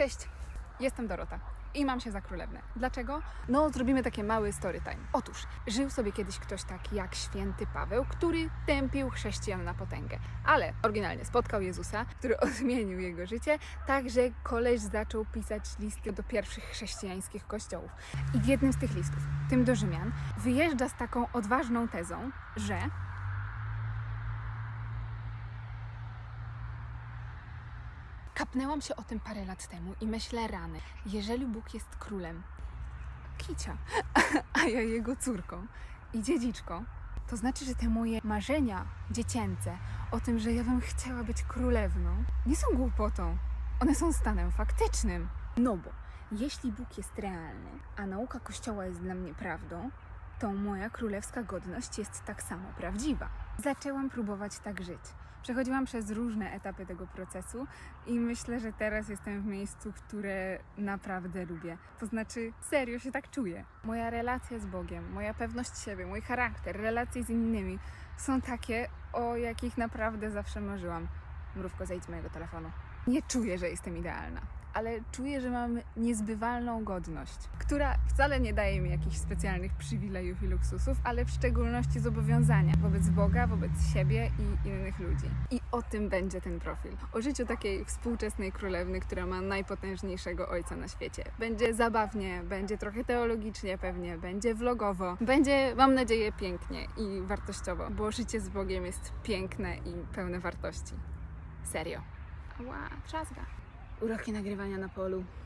Cześć, jestem Dorota i mam się za królewnę. Dlaczego? No, zrobimy takie mały story time. Otóż, żył sobie kiedyś ktoś taki jak święty Paweł, który tępił chrześcijan na potęgę. Ale oryginalnie spotkał Jezusa, który odmienił jego życie, tak że koleś zaczął pisać listy do pierwszych chrześcijańskich kościołów. I w jednym z tych listów, tym do Rzymian, wyjeżdża z taką odważną tezą, że Kapnęłam się o tym parę lat temu i myślę rany, jeżeli Bóg jest królem kicia, a ja jego córką i dziedziczką, to znaczy, że te moje marzenia dziecięce o tym, że ja bym chciała być królewną, nie są głupotą. One są stanem faktycznym. No bo jeśli Bóg jest realny, a nauka Kościoła jest dla mnie prawdą, to moja królewska godność jest tak samo prawdziwa. Zaczęłam próbować tak żyć. Przechodziłam przez różne etapy tego procesu i myślę, że teraz jestem w miejscu, które naprawdę lubię. To znaczy, serio się tak czuję. Moja relacja z Bogiem, moja pewność siebie, mój charakter, relacje z innymi są takie, o jakich naprawdę zawsze marzyłam. Mrówko, zejdź mojego telefonu. Nie czuję, że jestem idealna, ale czuję, że mam niezbywalną godność, która wcale nie daje mi jakichś specjalnych przywilejów i luksusów, ale w szczególności zobowiązania wobec Boga, wobec siebie i innych ludzi. I o tym będzie ten profil. O życiu takiej współczesnej królewny, która ma najpotężniejszego ojca na świecie. Będzie zabawnie, będzie trochę teologicznie pewnie, będzie vlogowo, będzie, mam nadzieję, pięknie i wartościowo, bo życie z Bogiem jest piękne i pełne wartości. Serio. Ła, trzazga. Uroki nagrywania na polu.